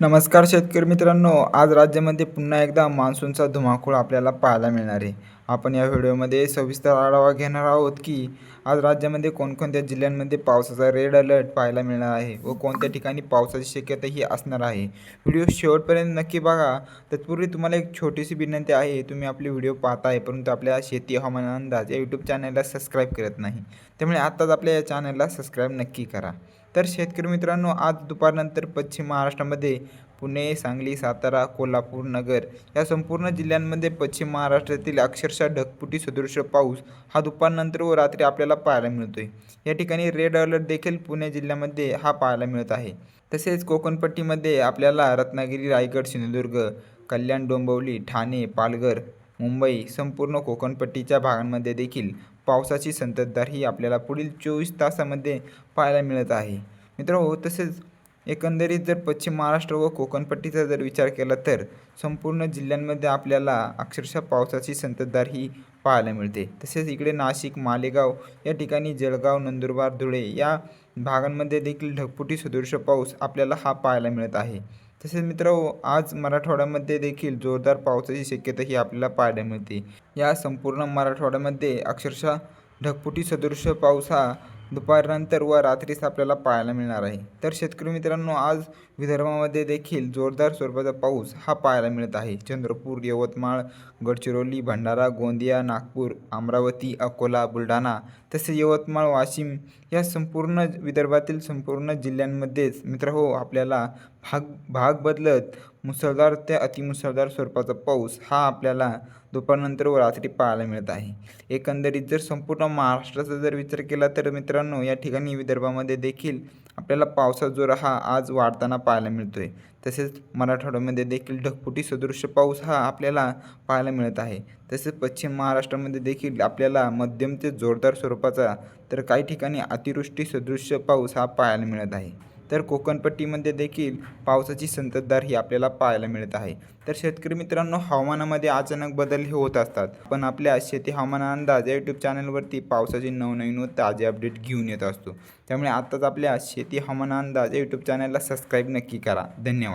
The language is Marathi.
नमस्कार शेतकरी मित्रांनो आज राज्यामध्ये पुन्हा एकदा मान्सूनचा धुमाकूळ आपल्याला पाहायला मिळणार आहे. आपण या व्हिडिओमध्ये सविस्तर आढावा घेणार आहोत की आज राज्यामध्ये कोणकोणत्या जिल्ह्यांमध्ये पावसाचा रेड अलर्ट पाहायला मिळणार आहे व कोणत्या ठिकाणी पावसाची शक्यताही असणार आहे. व्हिडिओ शेवटपर्यंत नक्की बघा. तत्पूर्वी तुम्हाला एक छोटीशी विनंती आहे तुम्ही आपले व्हिडिओ पाहताय परंतु आपल्या शेती हवामान अंदाज या यूट्यूब चॅनलला सबस्क्राईब करत नाही. त्यामुळे आत्ताच आपल्या या चॅनलला सबस्क्राईब नक्की करा. तर शेतकरी मित्रांनो आज दुपारनंतर पश्चिम महाराष्ट्रामध्ये पुणे सांगली सातारा कोल्हापूर नगर या संपूर्ण जिल्ह्यांमध्ये पश्चिम महाराष्ट्रातील अक्षरशः ढगपुटी सदृश पाऊस हा दुपारनंतर व रात्री आपल्याला पाहायला मिळतो आहे या ठिकाणी रेड अलर्ट देखील पुणे जिल्ह्यामध्ये हा पाहायला मिळत आहे. तसेच कोकणपट्टीमध्ये आपल्याला रत्नागिरी रायगड सिंधुदुर्ग कल्याण डोंबिवली ठाणे पालघर मुंबई संपूर्ण कोकणपट्टीच्या भागांमध्ये देखील पावसाची संततधार ही आपल्याला पुढील चोवीस तासामध्ये पाहायला मिळत आहे. मित्रांनो तसेच एकंदरीत जर पश्चिम महाराष्ट्र व कोकणपट्टीचा जर विचार केला तर संपूर्ण जिल्ह्यांमध्ये आपल्याला अक्षरशः पावसाची संततधार ही पाहायला मिळते. तसेच इकडे नाशिक मालेगाव या ठिकाणी जळगाव नंदुरबार धुळे या भागांमध्ये देखील ढगफुटी सदृश पाऊस आपल्याला हा पाहायला मिळत आहे. तसेच मित्र आज मराठवाड्यामध्ये देखील जोरदार पावसाची शक्यता ही आपल्याला पाहायला मिळते. या संपूर्ण मराठवाड्यामध्ये अक्षरशः ढगफुटी सदृश पाऊस हा दुपारनंतर व रात्रीच आपल्याला पाहायला मिळणार आहे. तर शेतकरी मित्रांनो आज विदर्भामध्ये देखील जोरदार स्वरूपाचा पाऊस हा पाहायला मिळत आहे. चंद्रपूर यवतमाळ गडचिरोली भंडारा गोंदिया नागपूर अमरावती अकोला बुलढाणा तसेच यवतमाळ वाशिम या संपूर्ण विदर्भातील संपूर्ण जिल्ह्यांमध्येच मित्र हो आपल्याला भाग भाग बदलत मुसळधार ते अतिमुसळधार स्वरूपाचा पाऊस हा आपल्याला दुपारनंतर व रात्री पाहायला मिळत आहे. एकंदरीत जर संपूर्ण महाराष्ट्राचा जर विचार केला तर मित्रांनो या ठिकाणी विदर्भामध्ये देखील आपल्याला पावसाचा जोर हा आज वाढताना पाहायला मिळतो आहे तसेच मराठवाड्यामध्ये देखील ढगफुटी सदृश्य पाऊस हा आपल्याला पाहायला मिळत आहे. तसेच पश्चिम महाराष्ट्रामध्ये देखील आपल्याला मध्यम ते जोरदार स्वरूपाचा तर काही ठिकाणी अतिवृष्टी सदृश पाऊस हा पाहायला मिळत आहे. तर कोकणपट्टीमध्ये देखील पावसाची संततधार ही आपल्याला पाहायला मिळत आहे. तर शेतकरी मित्रांनो हवामानामध्ये अचानक बदल हे होत असतात. पण आपल्या शेती हवामान अंदाज या यूट्यूब चॅनलवरती पावसाचे नवनवीन व ताजे अपडेट घेऊन येत असतो. त्यामुळे आत्ताच आपल्या शेती हवामान अंदाज या यूट्यूब चॅनलला सबस्क्राईब नक्की करा. धन्यवाद.